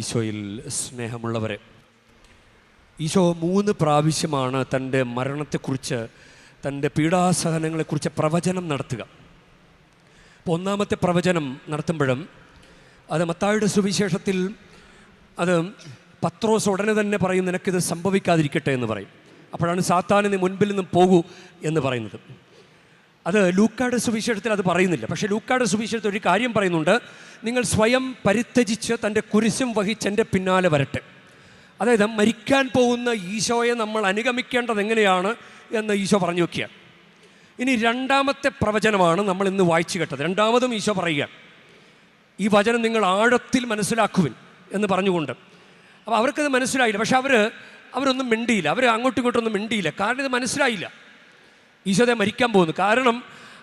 ഈശോയിൽ സ്നേഹമുള്ളവരെ ഈശോ മൂന്ന് പ്രാവശ്യമാണ് തന്റെ മരണത്തെക്കുറിച്ച് തന്റെ പീഡാസഹനങ്ങളെക്കുറിച്ച് പ്രവചനം നടത്തുക. അപ്പോൾ ഒന്നാമത്തെ പ്രവചനം നടത്തുമ്പോഴും അത് മത്തായുടെ സുവിശേഷത്തിൽ അത് പത്രോസ് ഉടനെ തന്നെ പറയും നിനക്കിത് സംഭവിക്കാതിരിക്കട്ടെ എന്ന് പറയും. അപ്പോഴാണ് സാത്താൻ നീ മുൻപിൽ നിന്നും പോകൂ എന്ന് പറയുന്നത്. അത് ലൂക്കാട് സുവിശേഷത്തിൽ അത് പറയുന്നില്ല. പക്ഷേ ലൂക്കാട് സുവിശേഷത്തിൽ ഒരു കാര്യം പറയുന്നുണ്ട്. നിങ്ങൾ സ്വയം പരിത്യജിച്ച് തന്റെ കുരിശും വഹിച്ച് എന്റെ പിന്നാലെ വരട്ടെ. അതായത് മരിക്കാൻ പോകുന്ന ഈശോയെ നമ്മൾ അനുഗമിക്കേണ്ടത് എങ്ങനെയാണ് എന്ന് ഈശോ പറഞ്ഞു വയ്ക്കുക ഇനി രണ്ടാമത്തെ പ്രവചനമാണ് നമ്മൾ ഇന്ന് വായിച്ചു കേട്ടത്. രണ്ടാമതും ഈശോ പറയുക ഈ വചനം നിങ്ങൾ ആഴത്തിൽ മനസ്സിലാക്കുവിൻ എന്ന് പറഞ്ഞുകൊണ്ട്. അപ്പോൾ അവർക്കത് മനസ്സിലായില്ല. പക്ഷെ അവർ അവരൊന്നും മിണ്ടിയില്ല. അവർ അങ്ങോട്ടും ഇങ്ങോട്ടൊന്നും മിണ്ടിയില്ല. കാരണം ഇത് മനസ്സിലായില്ല. ഈശോതെ മരിക്കാൻ പോകുന്നു. കാരണം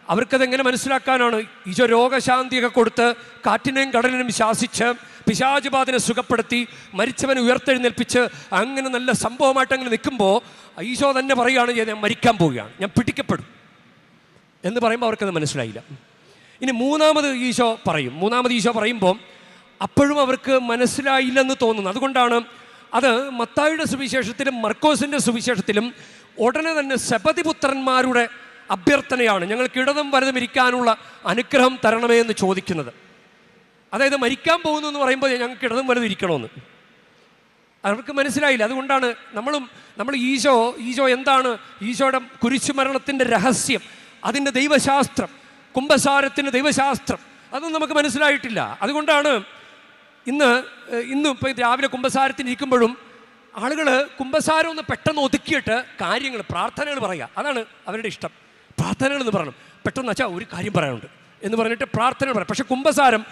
അവർക്കതെങ്ങനെ മനസ്സിലാക്കാനാണ്? ഈശോ രോഗശാന്തിയൊക്കെ കൊടുത്ത് കാറ്റിനെയും കടലിനും ശാസിച്ച് പിശാചുബാധനെ സുഖപ്പെടുത്തി മരിച്ചവനെ ഉയർത്തെഴുന്നേൽപ്പിച്ച് അങ്ങനെ നല്ല സംഭവമായിട്ട് അങ്ങനെ നിൽക്കുമ്പോൾ ഈശോ തന്നെ പറയുകയാണ് ഞാൻ മരിക്കാൻ പോവുകയാണ്. ഞാൻ പിടിക്കപ്പെടും. എന്ന് പറയുമ്പോൾ അവർക്കത് മനസ്സിലായില്ല. ഇനി മൂന്നാമത് ഈശോ പറയും. മൂന്നാമത് ഈശോ പറയുമ്പോൾ അപ്പോഴും അവർക്ക് മനസ്സിലായില്ലെന്ന് തോന്നുന്നു. അതുകൊണ്ടാണ് അത് മത്തായിയുടെ സുവിശേഷത്തിലും മർക്കോസിന്റെ സുവിശേഷത്തിലും ഉടനെ തന്നെ സപതിപുത്രന്മാരുടെ അഭ്യർത്ഥനയാണ്. ഞങ്ങൾക്ക് ഇടതും വലതും ഇരിക്കാനുള്ള അനുഗ്രഹം തരണമേ എന്ന് ചോദിക്കുന്നത്. അതായത് മരിക്കാൻ പോകുന്നു എന്ന് പറയുമ്പോൾ ഞങ്ങൾക്ക് ഇടതും വലതും ഇരിക്കണമെന്ന്. അവർക്ക് മനസ്സിലായില്ല. അതുകൊണ്ടാണ് നമ്മളും നമ്മൾ ഈശോ ഈശോ എന്താണ്? ഈശോയുടെ കുരിശുമരണത്തിന്റെ രഹസ്യം അതിന്റെ ദൈവശാസ്ത്രം കുംഭസാരത്തിന്റെ ദൈവശാസ്ത്രം അതൊന്നും നമുക്ക് മനസ്സിലായിട്ടില്ല. അതുകൊണ്ടാണ് ഇന്നും ഇന്ന് ഇപ്പോൾ രാവിലെ കുംഭസാരത്തിന് ഇരിക്കുമ്പോഴും ആളുകൾ കുംഭസാരം ഒന്ന് പെട്ടെന്ന് ഒതുക്കിയിട്ട് കാര്യങ്ങൾ പ്രാർത്ഥനകൾ പറയുക. അതാണ് അവരുടെ ഇഷ്ടം. പ്രാർത്ഥനകൾ എന്ന് പറയണം. പെട്ടെന്ന് വെച്ചാൽ ഒരു കാര്യം പറയാനുണ്ട്. എന്ന് പറഞ്ഞിട്ട് പ്രാർത്ഥന പറയാം. പക്ഷേ കുംഭസാരം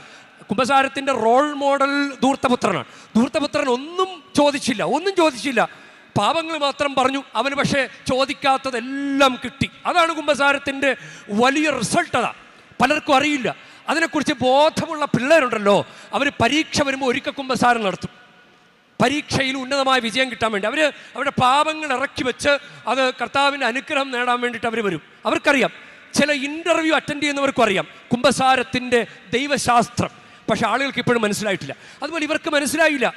കുംഭസാരത്തിന്റെ റോൾ മോഡൽ ധൂർത്തപുത്രനാണ്. ധൂർത്തപുത്രൻ ഒന്നും ചോദിച്ചില്ല ഒന്നും ചോദിച്ചില്ല. പാപങ്ങൾ മാത്രം പറഞ്ഞു. അവന് പക്ഷേ ചോദിക്കാത്തതെല്ലാം കിട്ടി. അതാണ് കുംഭസാരത്തിന്റെ വലിയ റിസൾട്ട് അതാ. പലർക്കും അറിയില്ല. അതിനെക്കുറിച്ച് ബോധമുള്ള പിള്ളേരുണ്ടല്ലോ. അവർ പരീക്ഷ വരുമ്പോൾ ഒരിക്കൽ കുംഭസാരം നടത്തും. പരീക്ഷയിൽ ഉന്നതമായ വിജയം കിട്ടാൻ വേണ്ടി. അവർ അവരുടെ പാപങ്ങൾ ഇറക്കി വെച്ച് അത് കർത്താവിന്റെ അനുഗ്രഹം നേടാൻ വേണ്ടിയിട്ട് അവർ വരും. അവർക്കറിയാം. ചില ഇന്റർവ്യൂ അറ്റൻഡ് ചെയ്യുന്നവർക്കും അറിയാം. കുംഭസാരത്തിന്റെ ദൈവശാസ്ത്രം. പക്ഷേ ആളുകൾക്ക് ഇപ്പോഴും മനസ്സിലായിട്ടില്ല. അതുപോലെ ഇവർക്ക് മനസ്സിലായില്ല.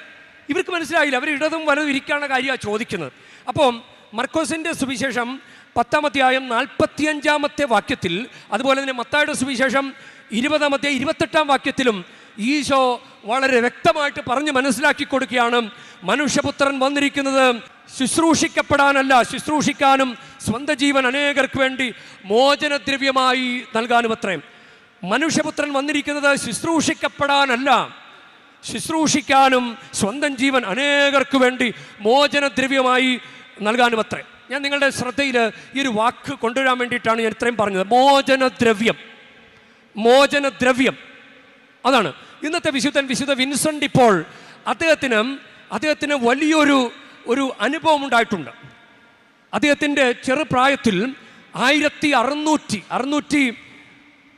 ഇവർക്ക് മനസ്സിലായില്ല. അവർ ഇടതും വലതും ഇരിക്കാനുള്ള കാര്യമാണ് ചോദിക്കുന്നത്. അപ്പം മർക്കോസിന്റെ സുവിശേഷം പത്താമധ്യായം നാൽപ്പത്തിയഞ്ചാമത്തെ വാക്യത്തിൽ അതുപോലെ തന്നെ മത്തായുടെ സുവിശേഷം ഇരുപതാമത്തെ ഇരുപത്തെട്ടാം വാക്യത്തിലും ഈശോ വളരെ വ്യക്തമായിട്ട് പറഞ്ഞ് മനസ്സിലാക്കി കൊടുക്കുകയാണ്. മനുഷ്യപുത്രൻ വന്നിരിക്കുന്നത് ശുശ്രൂഷിക്കപ്പെടാനല്ല ശുശ്രൂഷിക്കാനും സ്വന്തം ജീവൻ അനേകർക്ക് വേണ്ടി മോചനദ്രവ്യമായി നൽകാനും അത്രയും മനുഷ്യപുത്രൻ വന്നിരിക്കുന്നത് ശുശ്രൂഷിക്കപ്പെടാനല്ല ശുശ്രൂഷിക്കാനും സ്വന്തം ജീവൻ അനേകർക്ക് വേണ്ടി മോചനദ്രവ്യമായി നൽകാനും അത്രേ. ഞാൻ നിങ്ങളുടെ ശ്രദ്ധയിൽ ഈ ഒരു വാക്ക് കൊണ്ടുവരാൻ വേണ്ടിയിട്ടാണ് ഞാൻ ഇത്രയും പറഞ്ഞത്. മോചനദ്രവ്യം. മോചനദ്രവ്യം. അതാണ്. ഇന്നത്തെ വിശുദ്ധൻ വിശുദ്ധ വിൻസെന്റ് ഇപ്പോൾ അദ്ദേഹത്തിന് അദ്ദേഹത്തിന് വലിയൊരു ഒരു അനുഭവം ഉണ്ടായിട്ടുണ്ട് അദ്ദേഹത്തിന്റെ ചെറുപ്രായത്തിൽ ആയിരത്തി അറുന്നൂറ്റി അറുന്നൂറ്റി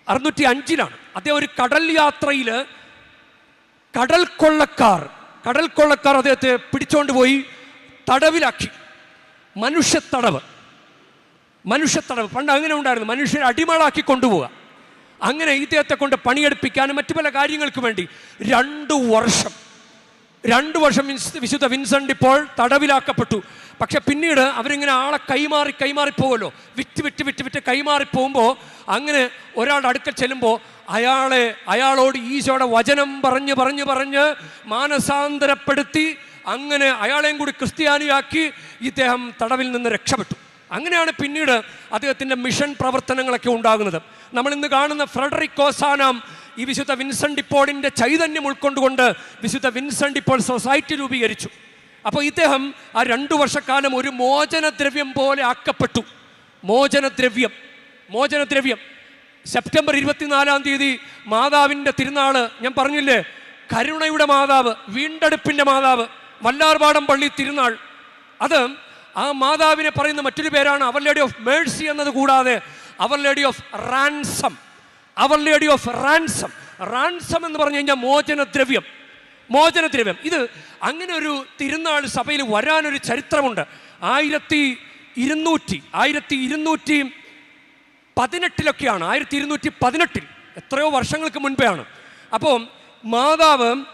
അറുന്നൂറ്റി അഞ്ചിലാണ്. അദ്ദേഹം ഒരു കടൽ യാത്രയിൽ കടൽ കൊള്ളക്കാർ കടൽ കൊള്ളക്കാർ അദ്ദേഹത്തെ പിടിച്ചോണ്ട് പോയി തടവിലാക്കി. മനുഷ്യത്തടവ്. മനുഷ്യത്തടവ്. പണ്ട് അങ്ങനെ ഉണ്ടായിരുന്നു. മനുഷ്യരെ അടിമകളാക്കി കൊണ്ടുപോവുക. അങ്ങനെ ഇദ്ദേഹത്തെ കൊണ്ട് പണിയെടുപ്പിക്കാനും മറ്റു പല കാര്യങ്ങൾക്ക് വേണ്ടി. രണ്ട് വർഷം. രണ്ട് വർഷം വിശുദ്ധ വിൻസെന്റ് ഇപ്പോൾ തടവിലാക്കപ്പെട്ടു. പക്ഷെ പിന്നീട് അവരിങ്ങനെ ആളെ കൈമാറി കൈമാറി വിറ്റ് വിറ്റ് വിറ്റ് വിറ്റ് കൈമാറി പോകുമ്പോൾ അങ്ങനെ ഒരാളുടെ അടുക്കൽ ചെല്ലുമ്പോൾ അയാളെ അയാളോട് ഈശോയുടെ വചനം പറഞ്ഞ് പറഞ്ഞ് പറഞ്ഞ് മാനസാന്തരപ്പെടുത്തി അങ്ങനെ അയാളെയും കൂടി ക്രിസ്ത്യാനിയാക്കി ഇദ്ദേഹം തടവിൽ നിന്ന് രക്ഷപ്പെട്ടു. അങ്ങനെയാണ് പിന്നീട് അദ്ദേഹത്തിന്റെ മിഷൻ പ്രവർത്തനങ്ങളൊക്കെ ഉണ്ടാകുന്നത്. നമ്മൾ ഇന്ന് കാണുന്ന ഫ്രെഡറിക് കോസാനാം ഈ വിശുദ്ധ വിൻസെന്റ് ഇപ്പോളിന്റെ ചൈതന്യം ഉൾക്കൊണ്ടുകൊണ്ട് വിശുദ്ധ വിൻസെന്റ് ഇപ്പോൾ സൊസൈറ്റി രൂപീകരിച്ചു. അപ്പോൾ ഇദ്ദേഹം ആ രണ്ടു വർഷക്കാലം ഒരു മോചനദ്രവ്യം പോലെ ആക്കപ്പെട്ടു. മോചനദ്രവ്യം. മോചനദ്രവ്യം. സെപ്റ്റംബർ ഇരുപത്തിനാലാം തീയതി മാതാവിന്റെ തിരുനാൾ ഞാൻ പറഞ്ഞില്ലേ? കരുണയുടെ മാതാവ് വീണ്ടെടുപ്പിന്റെ മാതാവ് വല്ലാർപാടം പള്ളി തിരുനാൾ. അത് ആ മാതാവിനെ പറയുന്ന മറ്റൊരു പേരാണ് അവർ ലേഡി ഓഫ് മേഴ്സി എന്നത് കൂടാതെ our lady of ransom our lady of ransom ransom എന്ന് പറഞ്ഞു കഴിഞ്ഞാൽ മോചനദ്രവ്യം. മോചനദ്രവ്യം. ഇത് അങ്ങനെ ഒരു തിരുനാൾ സഭയിൽ വരാനൊരു ചരിത്രമുണ്ട്. ആയിരത്തി ഇരുന്നൂറ്റി ആയിരത്തി ഇരുന്നൂറ്റി പതിനെട്ടിലൊക്കെയാണ്. ആയിരത്തി ഇരുന്നൂറ്റി പതിനെട്ടിൽ. എത്രയോ വർഷങ്ങൾക്ക് മുൻപെയാണ്. അപ്പോൾ മാതാവ്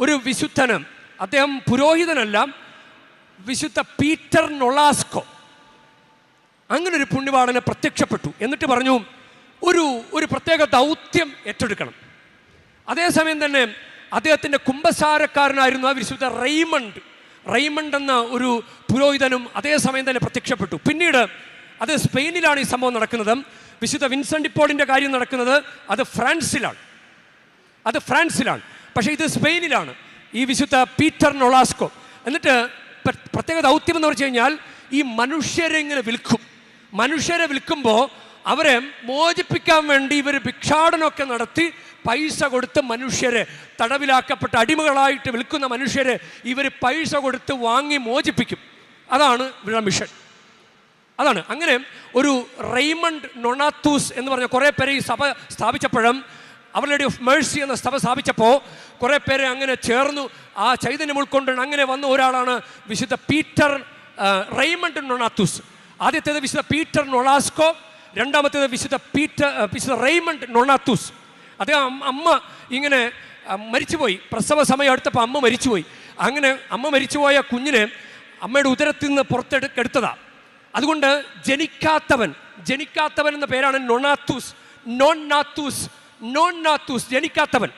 ഒരു വിശുദ്ധന് അദ്ദേഹം പുരോഹിതനല്ല വിശുദ്ധ പീറ്റർ നൊളാസ്കോ. അങ്ങനെ ഒരു പുണ്യവാളനെ പ്രത്യക്ഷപ്പെട്ടു. എന്നിട്ട് പറഞ്ഞു ഒരു ഒരു പ്രത്യേക ദൗത്യം ഏറ്റെടുക്കണം. അതേസമയം തന്നെ അദ്ദേഹത്തിന്റെ കുംഭസാരക്കാരനായിരുന്നു ആ വിശുദ്ധ റെയ്മണ്ട്. റെയ്മണ്ട് എന്ന ഒരു പുരോഹിതനും അതേസമയം തന്നെ പ്രത്യക്ഷപ്പെട്ടു. പിന്നീട് അത് സ്പെയിനിലാണ് ഈ സംഭവം നടക്കുന്നത്. വിശുദ്ധ വിൻസെന്റ് പോളിന്റെ കാര്യം നടക്കുന്നത് അത് ഫ്രാൻസിലാണ്. അത് ഫ്രാൻസിലാണ്. പക്ഷേ ഇത് സ്പെയിനിലാണ് ഈ വിശുദ്ധ പീറ്റർ നൊളാസ്കോ. എന്നിട്ട് പ്രത്യേക ദൗത്യം എന്ന് പറഞ്ഞു കഴിഞ്ഞാൽ ഈ മനുഷ്യരെ ഇങ്ങനെ വിൽക്കും. മനുഷ്യരെ വിൽക്കുമ്പോൾ അവരെ മോചിപ്പിക്കാൻ വേണ്ടി ഇവർ ഭിക്ഷാടനമൊക്കെ നടത്തി പൈസ കൊടുത്ത് മനുഷ്യരെ തടവിലാക്കപ്പെട്ട അടിമകളായിട്ട് വിൽക്കുന്ന മനുഷ്യരെ ഇവർ പൈസ കൊടുത്ത് വാങ്ങി മോചിപ്പിക്കും. അതാണ് ഇവരുടെ മിഷൻ. അതാണ്. അങ്ങനെ ഒരു റെയ്മണ്ട് നൊണാത്തൂസ് എന്ന് പറഞ്ഞ കുറേ പേരെ ഈ സഭ സ്ഥാപിച്ചപ്പോഴും അവരുടെ ഓഫ് മേഴ്സി എന്ന സഭ സ്ഥാപിച്ചപ്പോൾ കുറേ പേരെ അങ്ങനെ ചേർന്നു. ആ ചൈതന്യം ഉൾക്കൊണ്ട് അങ്ങനെ വന്ന ഒരാളാണ് വിശുദ്ധ പീറ്റർ റെയ്മണ്ട് നൊണാത്തൂസ്. ആദ്യത്തേത് വിശുദ്ധ പീറ്റർ നൊളാസ്കോ രണ്ടാമത്തേത് വിശുദ്ധ പീറ്റർ വിശുദ്ധ റെയ്മണ്ട് നൊണാത്തൂസ്. അദ്ദേഹം അമ്മ- ഇങ്ങനെ മരിച്ചുപോയി. പ്രസവ സമയം അടുത്തപ്പോൾ അമ്മ മരിച്ചുപോയി. അങ്ങനെ അമ്മ മരിച്ചുപോയ കുഞ്ഞിനെ അമ്മയുടെ ഉദരത്തിൽ നിന്ന് പുറത്തെടുക്കെടുത്തതാണ് അതുകൊണ്ട് ജനിക്കാത്തവൻ ജനിക്കാത്തവൻ എന്ന പേരാണ് നൊണാത്തൂസ്. Non നാത്തൂസ് non നാത്തൂസ് ജനിക്കാത്തവൻ.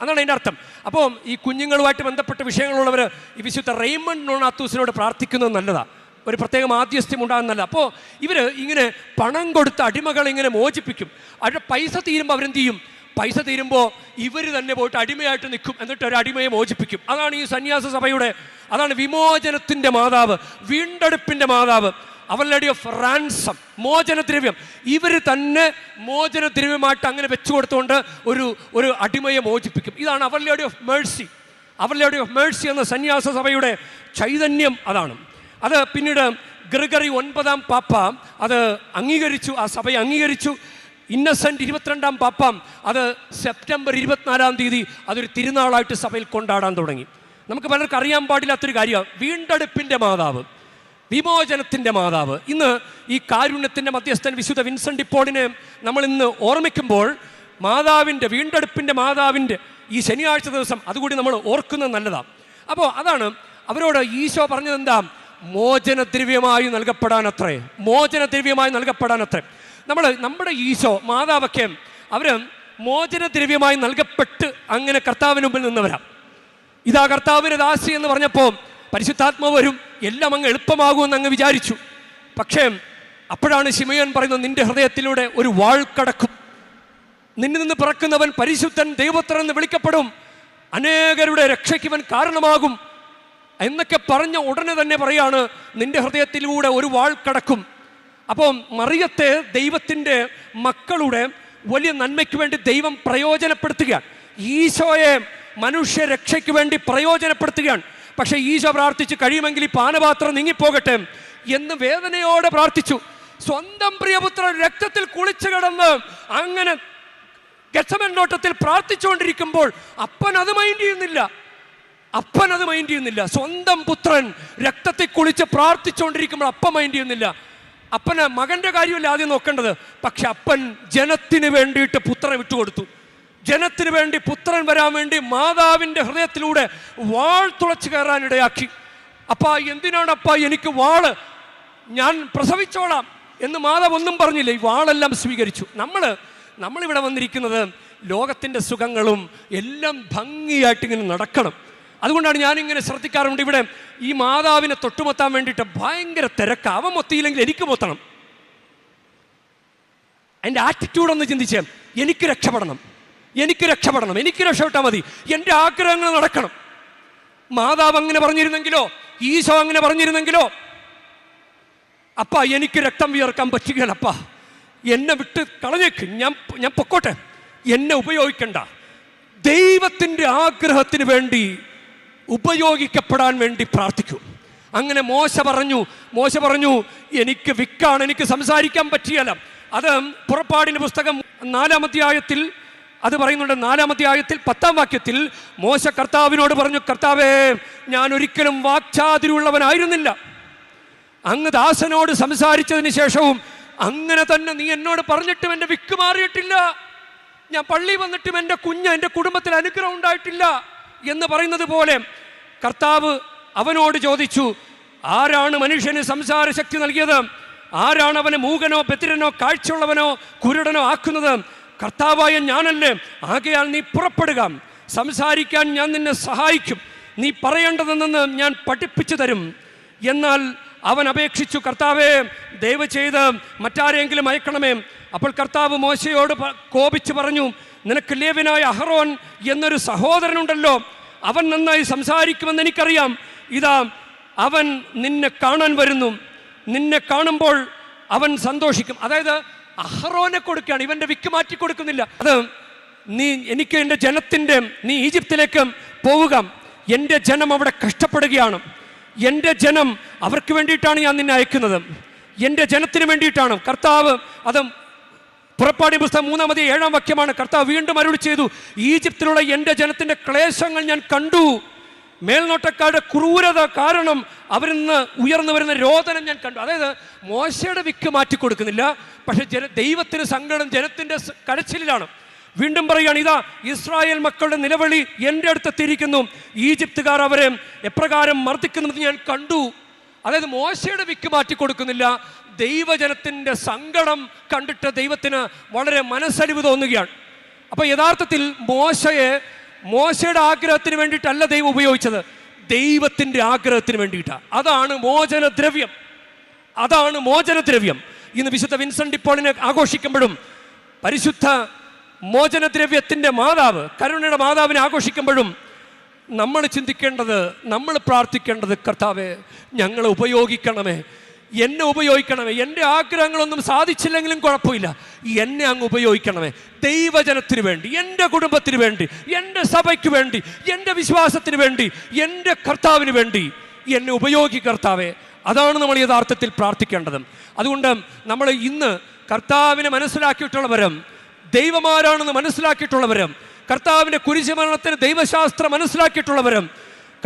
അതാണ് അതിന്റെ അർത്ഥം. അപ്പോൾ ഈ കുഞ്ഞുങ്ങളുമായിട്ട് ബന്ധപ്പെട്ട വിഷയങ്ങളുള്ളവർ ഈ വിശുദ്ധ റെയ്മണ്ട് നോണാത്തൂസിനോട് പ്രാർത്ഥിക്കുന്നത് നല്ലതാണ് ഒരു പ്രത്യേക മാധ്യസ്ഥ്യം ഉണ്ടാകുന്നല്ല അപ്പോൾ ഇവർ ഇങ്ങനെ പണം കൊടുത്ത് അടിമകൾ ഇങ്ങനെ മോചിപ്പിക്കും. അവരുടെ പൈസ തീരുമ്പോൾ അവരെന്ത് ചെയ്യും? പൈസ തീരുമ്പോൾ ഇവർ തന്നെ പോയിട്ട് അടിമയായിട്ട് നിൽക്കും. എന്നിട്ട് ഒരു അടിമയെ മോചിപ്പിക്കും. അതാണ് ഈ സന്യാസ സഭയുടെ അതാണ് വിമോചനത്തിന്റെ മാതാവ് വീണ്ടെടുപ്പിന്റെ മാതാവ്. അവരുടെ ഓഫ് റാൻസം മോചനദ്രവ്യം. ഇവർ തന്നെ മോചനദ്രവ്യമായിട്ട് അങ്ങനെ വെച്ചു കൊടുത്തുകൊണ്ട് ഒരു ഒരു അടിമയെ മോചിപ്പിക്കും. ഇതാണ് അവരുടെ ഓഫ് മേഴ്സി അവരുടെ ഓഫ് മേഴ്സി എന്ന സന്യാസ സഭയുടെ ചൈതന്യം അതാണ്. അത് പിന്നീട് ഗ്രിഗറി ഒൻപതാം പാപ്പ അത് അംഗീകരിച്ചു ആ സഭയെ അംഗീകരിച്ചു. ഇന്നസെന്റ് ഇരുപത്തിരണ്ടാം പാപ്പം അത് സെപ്റ്റംബർ ഇരുപത്തിനാലാം തീയതി അതൊരു തിരുനാളായിട്ട് സഭയിൽ കൊണ്ടാടാൻ തുടങ്ങി. നമുക്ക് പലർക്കും അറിയാൻ പാടില്ലാത്തൊരു കാര്യമാണ്. വീണ്ടെടുപ്പിന്റെ മാതാവ്. വിമോചനത്തിന്റെ മാതാവ്. ഇന്ന് ഈ കാരുണ്യത്തിന്റെ മധ്യസ്ഥൻ വിശുദ്ധ വിൻസെന്റ് ഇപ്പോളിനെ നമ്മൾ ഇന്ന് ഓർമ്മിക്കുമ്പോൾ മാതാവിന്റെ വീണ്ടെടുപ്പിന്റെ മാതാവിന്റെ ഈ ശനിയാഴ്ച ദിവസം അതുകൂടി നമ്മൾ ഓർക്കുന്നത് നല്ലതാണ്. അപ്പോൾ അതാണ് അവരോട് ഈശോ പറഞ്ഞത് എന്താ മോചനദ്രവ്യമായി നൽകപ്പെടാനത്രേ. മോചനദ്രവ്യമായി നൽകപ്പെടാനത്രേ. നമ്മൾ നമ്മുടെ ഈശോ മാതാവൊക്കെ അവർ മോചനദ്രവ്യമായി നൽകപ്പെട്ട് അങ്ങനെ കർത്താവിന് മുമ്പിൽ നിന്നവരാ. ഇതാ കർത്താവിന് ദാസി എന്ന് പറഞ്ഞപ്പോൾ പരിശുദ്ധാത്മാവ് വരും. എല്ലാം അങ്ങ് എളുപ്പമാകുമെന്ന് അങ്ങ് വിചാരിച്ചു. പക്ഷേ അപ്പോഴാണ് ശിമയൻ പറയുന്നത് നിന്റെ ഹൃദയത്തിലൂടെ ഒരു വാൾ കടക്കും. നിന്നിൽ നിന്ന് പിറക്കുന്നവൻ പരിശുദ്ധൻ ദൈവത്തൻ എന്ന് വിളിക്കപ്പെടും. അനേകരുടെ രക്ഷയ്ക്ക്വൻ കാരണമാകും. എന്നൊക്കെ പറഞ്ഞ ഉടനെ തന്നെ പറയാണ് നിന്റെ ഹൃദയത്തിലൂടെ ഒരു വാൾ കടക്കും. അപ്പോൾ മറിയത്തെ ദൈവത്തിന്റെ മക്കളുടെ വലിയ നന്മയ്ക്ക് വേണ്ടി ദൈവം പ്രയോജനപ്പെടുത്തുകയാണ്. ഈശോയെ മനുഷ്യ രക്ഷയ്ക്ക് വേണ്ടി പ്രയോജനപ്പെടുത്തുകയാണ്. പക്ഷേ ഈശോ പ്രാർത്ഥിച്ച് കഴിയുമെങ്കിൽ ഈ പാനപാത്രം നീങ്ങിപ്പോകട്ടെ എന്ന് വേദനയോടെ പ്രാർത്ഥിച്ചു. സ്വന്തം പ്രിയപുത്രൻ രക്തത്തിൽ കുളിച്ചു കിടന്ന് അങ്ങനെ ഗച്ചമൻ നോട്ടത്തിൽ പ്രാർത്ഥിച്ചുകൊണ്ടിരിക്കുമ്പോൾ അപ്പൻ അത് മൈൻഡ് ചെയ്യുന്നില്ല. അപ്പൻ അത് മൈൻഡ് ചെയ്യുന്നില്ല. സ്വന്തം പുത്രൻ രക്തത്തിൽ കുളിച്ച് പ്രാർത്ഥിച്ചുകൊണ്ടിരിക്കുമ്പോൾ അപ്പൻ മൈൻഡ് ചെയ്യുന്നില്ല. അപ്പന് മകന്റെ കാര്യമല്ല ആദ്യം നോക്കേണ്ടത്. പക്ഷെ അപ്പൻ ജനത്തിന് വേണ്ടിയിട്ട് പുത്രനെ വിട്ടുകൊടുത്തു. ജനത്തിന് വേണ്ടി പുത്രൻ വരാൻ വേണ്ടി മാതാവിന്റെ ഹൃദയത്തിലൂടെ വാൾ തുളച്ചു കയറാനിടയാക്കി അപ്പ അപ്പാ എന്തിനാണ് അപ്പ എനിക്ക് വാൾ? ഞാൻ പ്രസവിച്ചോളാം. എന്ന് മാതാവ് ഒന്നും പറഞ്ഞില്ല. ഈ വാളെല്ലാം സ്വീകരിച്ചു. നമ്മൾ നമ്മളിവിടെ വന്നിരിക്കുന്നത് ലോകത്തിന്റെ സുഖങ്ങളും എല്ലാം ഭംഗിയായിട്ട് ഇങ്ങനെ നടക്കണം. അതുകൊണ്ടാണ് ഞാനിങ്ങനെ ശ്രദ്ധിക്കാറുണ്ട് ഇവിടെ ഈ മാതാവിനെ തൊട്ടുമൊത്താൻ വേണ്ടിയിട്ട് ഭയങ്കര തിരക്ക്. അവൻ മൊത്തിയില്ലെങ്കിൽ എനിക്ക് മൊത്തണം. എന്റെ ആറ്റിറ്റ്യൂഡ് ഒന്ന് ചിന്തിച്ചേ എനിക്ക് രക്ഷപ്പെടണം. എനിക്ക് രക്ഷപ്പെടണം എനിക്ക് രക്ഷപ്പെട്ടാൽ മതി. എന്റെ ആഗ്രഹങ്ങൾ നടക്കണം. മാതാവ് അങ്ങനെ പറഞ്ഞിരുന്നെങ്കിലോ ഈശോ അങ്ങനെ പറഞ്ഞിരുന്നെങ്കിലോ അപ്പ എനിക്ക് രക്തം വിയർക്കാൻ പറ്റുകയല്ലപ്പ എന്നെ വിട്ട് കളഞ്ഞേക്ക്. ഞാൻ ഞാൻ പൊക്കോട്ടെ. എന്നെ ഉപയോഗിക്കണ്ട. ദൈവത്തിന്റെ ആഗ്രഹത്തിന് വേണ്ടി ഉപയോഗിക്കപ്പെടാൻ വേണ്ടി പ്രാർത്ഥിക്കൂ. അങ്ങനെ മോശ പറഞ്ഞു മോശ പറഞ്ഞു എനിക്ക് വിക്കാണ് എനിക്ക് സംസാരിക്കാൻ പറ്റിയല്ല അത് പുറപ്പാടിന്റെ പുസ്തകം നാലാം അധ്യായത്തിൽ അത് പറയുന്നുണ്ട് നാലാമത്തെ ആയത്തിൽ പത്താം വാക്യത്തിൽ മോശ കർത്താവിനോട് പറഞ്ഞു കർത്താവേ ഞാൻ ഒരിക്കലും വാക്ചാതിരുള്ളവനായിരുന്നില്ല. അങ്ങ് ദാസനോട് സംസാരിച്ചതിന് ശേഷവും അങ്ങനെ തന്നെ നീ എന്നോട് പറഞ്ഞിട്ടും എന്റെ വിക്ക് മാറിയിട്ടില്ല ഞാൻ പള്ളി വന്നിട്ടും എന്റെ കുഞ്ഞ് എന്റെ കുടുംബത്തിൽ അനുഗ്രഹം ഉണ്ടായിട്ടില്ല. എന്ന് പറയുന്നത് പോലെ കർത്താവ് അവനോട് ചോദിച്ചു ആരാണ് മനുഷ്യന് സംസാര ശക്തി നൽകിയത്? ആരാണ് അവനെ മൂകനോ പെത്തിരനോ കാഴ്ചയുള്ളവനോ കുരുടനോ ആക്കുന്നത്? കർത്താവായ ഞാനല്ലേ. ആകയാൽ നീ പുറപ്പെടുക. സംസാരിക്കാൻ ഞാൻ നിന്നെ സഹായിക്കും. നീ പറയേണ്ടതെന്ന് ഞാൻ പഠിപ്പിച്ചു തരും. എന്നാൽ അവൻ അപേക്ഷിച്ചു കർത്താവേ ദയവ് ചെയ്ത് മറ്റാരെങ്കിലും അയക്കണമേ. അപ്പോൾ കർത്താവ് മോശയോട് കോപിച്ചു പറഞ്ഞു നിനക്ക് ലേവിനായ അഹറോൻ എന്നൊരു സഹോദരനുണ്ടല്ലോ. അവൻ നന്നായി സംസാരിക്കുമെന്ന് എനിക്കറിയാം. ഇതാ അവൻ നിന്നെ കാണാൻ വരുന്നു. നിന്നെ കാണുമ്പോൾ അവൻ സന്തോഷിക്കും. അതായത് അഹറോനെ കൊടുക്കുകയാണ്. ഇവന്റെ വിക്ക് മാറ്റി കൊടുക്കുന്നില്ല. അത് നീ എനിക്ക് എന്റെ ജനത്തിന്റെ നീ ഈജിപ്തിലേക്ക് പോവുക. എന്റെ ജനം അവിടെ കഷ്ടപ്പെടുകയാണ്. എന്റെ ജനം അവർക്ക് വേണ്ടിയിട്ടാണ് ഞാൻ നിന്നെ അയക്കുന്നത്. എന്റെ ജനത്തിന് വേണ്ടിയിട്ടാണ്. കർത്താവ് അത് പുറപ്പാടി പുസ്തകം മൂന്നാമത് ഏഴാം വാക്യമാണ്. കർത്താവ് വീണ്ടും അരുളി ചെയ്തു ഈജിപ്തിലുള്ള എന്റെ ജനത്തിന്റെ ക്ലേശങ്ങൾ ഞാൻ കണ്ടു. മേൽനോട്ടക്കാരുടെ ക്രൂരത കാരണം അവരിൽ നിന്ന് ഉയർന്നു വരുന്ന രോദനം ഞാൻ കണ്ടു. അതായത് മോശയുടെ വിക്ക് മാറ്റി കൊടുക്കുന്നില്ല പക്ഷെ ജന ദൈവത്തിന് സങ്കടം ജനത്തിന്റെ കരച്ചിലാണ് വീണ്ടും പറയുകയാണ് ഇതാ ഇസ്രായേൽ മക്കളുടെ നിലവിളി എന്റെ അടുത്തെത്തിയിരിക്കുന്നു ഈജിപ്തുകാർ അവരെ എപ്രകാരം മർദ്ദിക്കുന്നുവെന്ന് ഞാൻ കണ്ടു. അതായത് മോശയുടെ വിക്ക് മാറ്റി കൊടുക്കുന്നില്ല. ദൈവജനത്തിന്റെ സങ്കടം കണ്ടിട്ട് ദൈവത്തിന് വളരെ മനസ്സലിവ് തോന്നുകയാണ്. അപ്പോൾ യഥാർത്ഥത്തിൽ മോശയെ മോശയുടെ ആഗ്രഹത്തിന് വേണ്ടിയിട്ടല്ല ദൈവം ഉപയോഗിച്ചത്. ദൈവത്തിന്റെ ആഗ്രഹത്തിന് വേണ്ടിയിട്ടാണ് അതാണ് മോചനദ്രവ്യം. അതാണ് മോചനദ്രവ്യം. ഇന്ന് വിശുദ്ധ വിൻസെന്റ് ഇപ്പോളിനെ ആഘോഷിക്കുമ്പോഴും പരിശുദ്ധ മോചനദ്രവ്യത്തിന്റെ മാതാവ് കരുണയുടെ മാതാവിനെ ആഘോഷിക്കുമ്പോഴും നമ്മൾ ചിന്തിക്കേണ്ടത് നമ്മൾ പ്രാർത്ഥിക്കേണ്ടത് കർത്താവെ ഞങ്ങളെ ഉപയോഗിക്കണമേ. എന്നെ ഉപയോഗിക്കണമേ. എന്റെ ആഗ്രഹങ്ങളൊന്നും സാധിച്ചില്ലെങ്കിലും കുഴപ്പമില്ല. എന്നെ അങ്ങ് ഉപയോഗിക്കണമേ. ദൈവജനത്തിന് വേണ്ടി എന്റെ കുടുംബത്തിന് വേണ്ടി എന്റെ സഭയ്ക്ക് വേണ്ടി എന്റെ വിശ്വാസത്തിന് വേണ്ടി എന്റെ കർത്താവിന് വേണ്ടി എന്നെ ഉപയോഗി കർത്താവേ. അതാണ് നമ്മൾ യഥാർത്ഥത്തിൽ പ്രാർത്ഥിക്കേണ്ടത്. അതുകൊണ്ട് നമ്മൾ ഇന്ന് കർത്താവിനെ മനസ്സിലാക്കിയിട്ടുള്ളവരും ദൈവമാരാണെന്ന് മനസ്സിലാക്കിയിട്ടുള്ളവരും കർത്താവിന്റെ കുരിശുമരണത്തിന് ദൈവശാസ്ത്രം മനസ്സിലാക്കിയിട്ടുള്ളവരും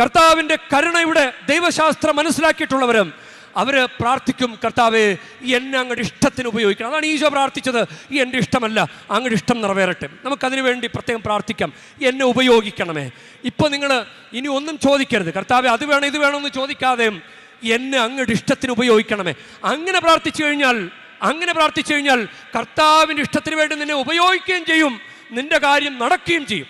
കർത്താവിന്റെ കരുണയുടെ ദൈവശാസ്ത്രം മനസ്സിലാക്കിയിട്ടുള്ളവരും അവർ പ്രാർത്ഥിക്കും കർത്താവെ എന്നെ അങ്ങയുടെ ഇഷ്ടത്തിന് ഉപയോഗിക്കണം. അതാണ് ഈശോ പ്രാർത്ഥിച്ചത്. ഈ എന്റെ ഇഷ്ടമല്ല അങ്ങയുടെ ഇഷ്ടം നിറവേറട്ടെ. നമുക്കതിനു വേണ്ടി പ്രത്യേകം പ്രാർത്ഥിക്കാം. എന്നെ ഉപയോഗിക്കണമേ. ഇപ്പോൾ നിങ്ങൾ ഇനി ഒന്നും ചോദിക്കരുത്. കർത്താവെ അത് വേണം ഇത് വേണമെന്ന് ചോദിക്കാതെയും എന്നെ അങ്ങയുടെ ഇഷ്ടത്തിന് ഉപയോഗിക്കണമേ. അങ്ങനെ പ്രാർത്ഥിച്ചു കഴിഞ്ഞാൽ അങ്ങനെ പ്രാർത്ഥിച്ചു കഴിഞ്ഞാൽ കർത്താവിന്റെ ഇഷ്ടത്തിന് വേണ്ടി നിന്നെ ഉപയോഗിക്കുകയും ചെയ്യും. നിന്റെ കാര്യം നടക്കുകയും ചെയ്യും.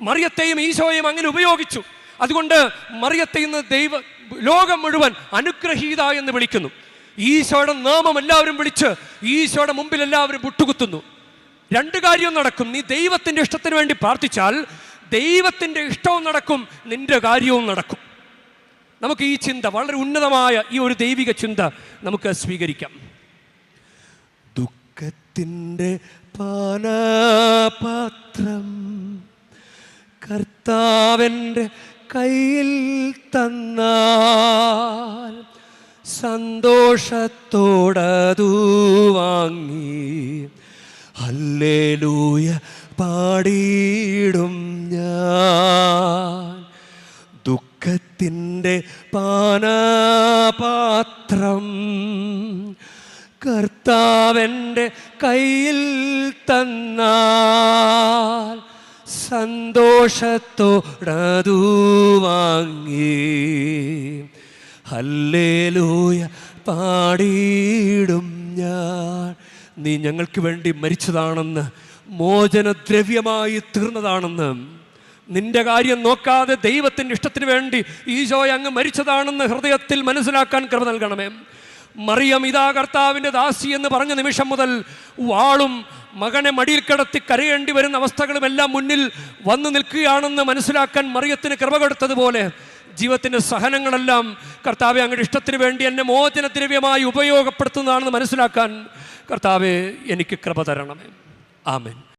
മറിയത്തെയും ഈശോയെയും അങ്ങനെ ഉപയോഗിച്ചു. അതുകൊണ്ട് മറിയത്തെ ഇന്ന് ദൈവ ലോകം മുഴുവൻ അനുഗ്രഹീത എന്ന് വിളിക്കുന്നു. ഈശോയുടെ നാമം എല്ലാവരും വിളിച്ച് ഈശോയുടെ മുമ്പിൽ എല്ലാവരും മുട്ടുകുത്തുന്നു. രണ്ട് കാര്യവും നടക്കും. നീ ദൈവത്തിന്റെ ഇഷ്ടത്തിന് വേണ്ടി പ്രാർത്ഥിച്ചാൽ ദൈവത്തിന്റെ ഇഷ്ടവും നടക്കും നിന്റെ കാര്യവും നടക്കും. നമുക്ക് ഈ ചിന്ത വളരെ ഉന്നതമായ ഈ ഒരു ദൈവിക ചിന്ത നമുക്ക് സ്വീകരിക്കാം. ദുഃഖത്തിന്റെ പാനപാത്രം കർത്താവിന്റെ കയ്യിൽ തന്നാൽ സന്തോഷത്തോടതു വാങ്ങി. അല്ലേലൂയ പാടിയിടും ഞാൻ. ദുഃഖത്തിന്റെ പാനപാത്രം കർത്താവന്റെ കയ്യിൽ തന്നാൽ സന്തോഷത്തോടതു വാങ്ങി. ഹല്ലേലൂയ പാടിയിടും ഞാൻ. നീ ഞങ്ങൾക്ക് വേണ്ടി മരിച്ചതാണെന്ന് മോചനദ്രവ്യമായി തീർന്നതാണെന്ന്. നിന്റെ കാര്യം നോക്കാതെ ദൈവത്തിന്റെ ഇഷ്ടത്തിന് വേണ്ടി ഈശോയെ അങ്ങ് മരിച്ചതാണെന്ന് ഹൃദയത്തിൽ മനസ്സിലാക്കാൻ കൃപ നൽകണമേ. മറിയം ഇതാ കർത്താവിന്റെ ദാസി എന്ന് പറഞ്ഞ നിമിഷം മുതൽ വാളും മകനെ മടിയിൽ കിടത്തി കരയേണ്ടി വരുന്ന അവസ്ഥകളുമെല്ലാം മുന്നിൽ വന്നു നിൽക്കുകയാണെന്ന് മനസ്സിലാക്കാൻ മറിയത്തിന് കൃപ കൊടുത്തതുപോലെ ജീവിതത്തിന്റെ സഹനങ്ങളെല്ലാം കർത്താവെ അങ്ങയുടെ ഇഷ്ടത്തിന് വേണ്ടി എന്നെ മോചനദ്രവ്യമായി ഉപയോഗപ്പെടുത്തുന്നതാണെന്ന് മനസ്സിലാക്കാൻ കർത്താവെ എനിക്ക് കൃപ തരണമേ. ആമേൻ.